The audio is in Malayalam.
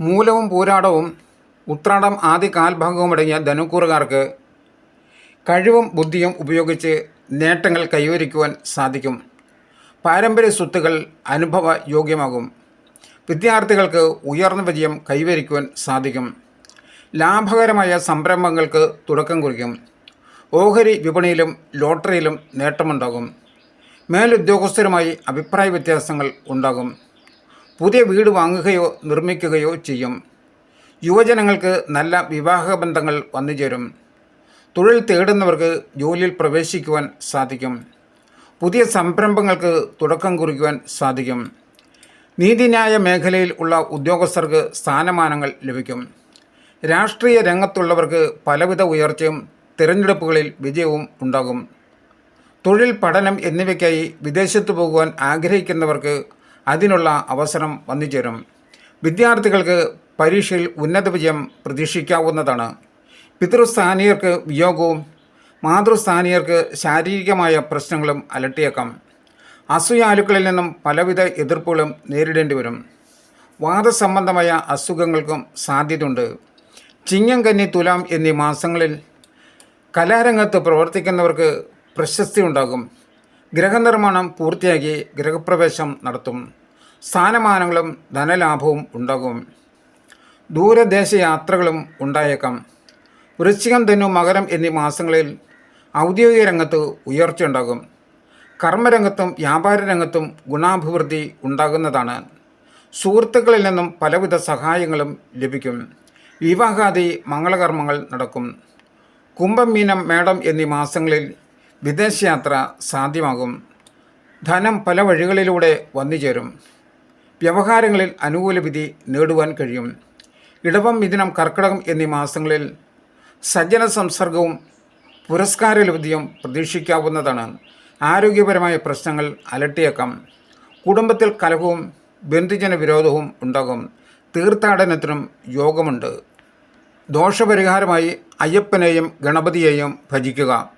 മൂലവും പൂരാടവും ഉത്രാടം ആദ്യ കാൽഭാഗവും അടങ്ങിയ ധനുക്കൂറുകാർക്ക് കഴിവും ബുദ്ധിയും ഉപയോഗിച്ച് നേട്ടങ്ങൾ കൈവരിക്കുവാൻ സാധിക്കും. പാരമ്പര്യ സ്വത്തുകൾ അനുഭവ യോഗ്യമാകും വിദ്യാർത്ഥികൾക്ക് ഉയർന്ന വിജയം കൈവരിക്കുവാൻ സാധിക്കും. ലാഭകരമായ സംരംഭങ്ങൾക്ക് തുടക്കം കുറിക്കും. ഓഹരി വിപണിയിലും ലോട്ടറിയിലും നേട്ടമുണ്ടാകും. മേലുദ്യോഗസ്ഥരുമായി അഭിപ്രായ വ്യത്യാസങ്ങൾ ഉണ്ടാകും. പുതിയ വീട് വാങ്ങുകയോ നിർമ്മിക്കുകയോ ചെയ്യും. യുവജനങ്ങൾക്ക് നല്ല വിവാഹ ബന്ധങ്ങൾ വന്നുചേരും തൊഴിൽ തേടുന്നവർക്ക് ജോലിയിൽ പ്രവേശിക്കുവാൻ സാധിക്കും. പുതിയ സംരംഭങ്ങൾക്ക് തുടക്കം കുറിക്കുവാൻ സാധിക്കും. നീതിന്യായ മേഖലയിൽ ഉള്ള ഉദ്യോഗസ്ഥർക്ക് സ്ഥാനമാനങ്ങൾ ലഭിക്കും. രാഷ്ട്രീയ രംഗത്തുള്ളവർക്ക് പലവിധ ഉയർച്ചയും തിരഞ്ഞെടുപ്പുകളിൽ വിജയവും ഉണ്ടാകും. തൊഴിൽ പഠനം എന്നിവയ്ക്കായി വിദേശത്ത് പോകുവാൻ ആഗ്രഹിക്കുന്നവർക്ക് അതിനുള്ള അവസരം വന്നു ചേരും വിദ്യാർത്ഥികൾക്ക് പരീക്ഷയിൽ ഉന്നത വിജയം പ്രതീക്ഷിക്കാവുന്നതാണ്. പിതൃസ്ഥാനീയർക്ക് വിയോഗവും മാതൃസ്ഥാനീയർക്ക് ശാരീരികമായ പ്രശ്നങ്ങളും അലട്ടിയേക്കാം. അസൂയാലുക്കളിൽ നിന്നും പലവിധ എതിർപ്പുകളും നേരിടേണ്ടി വരും വാദസംബന്ധമായ അസുഖങ്ങൾക്കും സാധ്യതയുണ്ട്. ചിങ്ങം കന്നി തുലാം എന്നീ മാസങ്ങളിൽ കലാരംഗത്ത് പ്രവർത്തിക്കുന്നവർക്ക് പ്രശസ്തി ഉണ്ടാകും ഗ്രഹനിർമ്മാണം പൂർത്തിയാക്കി ഗ്രഹപ്രവേശം നടത്തും. സ്ഥാനമാനങ്ങളും ധനലാഭവും ഉണ്ടാകും. ദൂരദേശ യാത്രകളും ഉണ്ടായേക്കാം. വൃശ്ചികം ധനു മകരം എന്നീ മാസങ്ങളിൽ ഔദ്യോഗിക രംഗത്ത് ഉയർച്ച ഉയർച്ചയുണ്ടാകും കർമ്മരംഗത്തും വ്യാപാര രംഗത്തും ഗുണാഭിവൃദ്ധി ഉണ്ടാകുന്നതാണ്. സുഹൃത്തുക്കളിൽ നിന്നും പലവിധ സഹായങ്ങളും ലഭിക്കും. വിവാഹാദി മംഗളകർമ്മങ്ങൾ നടക്കും. കുംഭം മീനം മേടം എന്നീ മാസങ്ങളിൽ വിദേശയാത്ര സാധ്യമാകും. ധനം പല വഴികളിലൂടെ വന്നുചേരും. വ്യവഹാരങ്ങളിൽ അനുകൂല വിധി നേടുവാൻ കഴിയും. ഇടവം മിഥുനം കർക്കിടകം എന്നീ മാസങ്ങളിൽ സജ്ജന സംസർഗവും പുരസ്കാര ലബ്ധിയും പ്രതീക്ഷിക്കാവുന്നതാണ്. ആരോഗ്യപരമായ പ്രശ്നങ്ങൾ അലട്ടിയേക്കാം. കുടുംബത്തിൽ കലഹവും ബന്ധുജന വിരോധവും ഉണ്ടാകും. തീർത്ഥാടനത്തിനും യോഗമുണ്ട്. ദോഷപരിഹാരമായി അയ്യപ്പനെയും ഗണപതിയെയും ഭജിക്കുക.